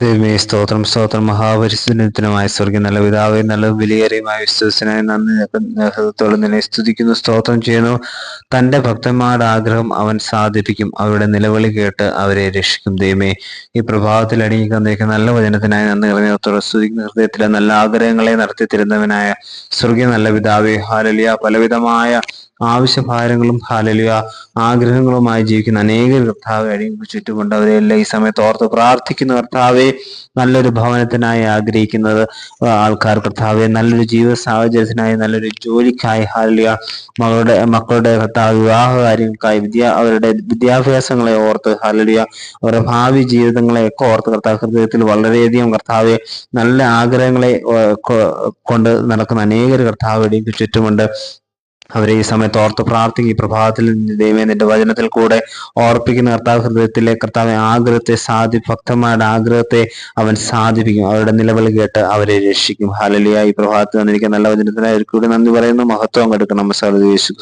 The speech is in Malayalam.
ദൈവമേ സ്തോത്രം സ്തോത്രം. മഹാപരിസ്ഥിതിമായ സ്വർഗം നല്ല പിതാവേ നല്ല വിലയേറിയമായ വിശ്വസനായി നന്ദി നിന്നെ സ്തുതിക്കുന്നു സ്തോത്രം ചെയ്യുന്നു. തന്റെ ഭക്തന്മാരുടെ ആഗ്രഹം അവൻ സാധിപ്പിക്കും. അവരുടെ നിലവിളി കേട്ട് അവരെ രക്ഷിക്കും. ദൈവമേ ഈ പ്രഭാതത്തിൽ അടിയിക്കുന്ന നല്ല വചനത്തിനായി നന്ദി ഹൃദയത്തോടെ സ്തുതിക്കുന്ന. ഹൃദയത്തിലെ നല്ല ആഗ്രഹങ്ങളെ നടത്തി തരുന്നവനായ സ്വർഗീയ നല്ല പിതാവേ ഹാലലിയ. പലവിധമായ ആവശ്യഭാരങ്ങളും ഹാലലിയ ആഗ്രഹങ്ങളുമായി ജീവിക്കുന്ന അനേക കർത്താവ് അഴിഞ്ഞു ചുറ്റുമുണ്ട്. അവരെല്ലാം ഈ സമയത്ത് ഓർത്ത് പ്രാർത്ഥിക്കുന്ന. കർത്താവെ നല്ലൊരു ഭവനത്തിനായി ആഗ്രഹിക്കുന്നത് ആൾക്കാർ. കർത്താവെ നല്ലൊരു ജീവിത സാഹചര്യത്തിനായി നല്ലൊരു ജോലിക്കായി ഹാലിയ മകളുടെ മക്കളുടെ കർത്താവ് വിവാഹ കാര്യങ്ങൾക്കായി വിദ്യാ അവരുടെ വിദ്യാഭ്യാസങ്ങളെ ഓർത്ത് ഹാലിയ അവരുടെ ഭാവി ജീവിതങ്ങളെ ഒക്കെ ഓർത്ത് കർത്താവ് ഹൃദയത്തിൽ വളരെയധികം കർത്താവെ നല്ല ആഗ്രഹങ്ങളെ കൊണ്ട് നടക്കുന്ന അനേകർ കർത്താവ് ചുറ്റുമുണ്ട്. അവരെ ഈ സമയത്ത് ഓർത്ത് പ്രാർത്ഥിക്കും. പ്രഭാതത്തിൽ ദൈവം നിന്റെ വചനത്തിൽ കൂടെ ഓർപ്പിക്കുന്ന കർത്താവ് ഹൃദയത്തിലെ കർത്താവ് ആഗ്രഹത്തെ സാധി ഭക്തന്മാരുടെ ആഗ്രഹത്തെ അവൻ സാധിപ്പിക്കും. അവരുടെ നിലവിളി കേട്ട് അവരെ രക്ഷിക്കും. ഹാലലിയ ഈ പ്രഭാതത്തിൽ വന്നിരിക്കുന്ന നല്ല വചനത്തിനായി കൂടി നന്ദി പറയുന്നു. മഹത്വം കെടുക്കണം യേശു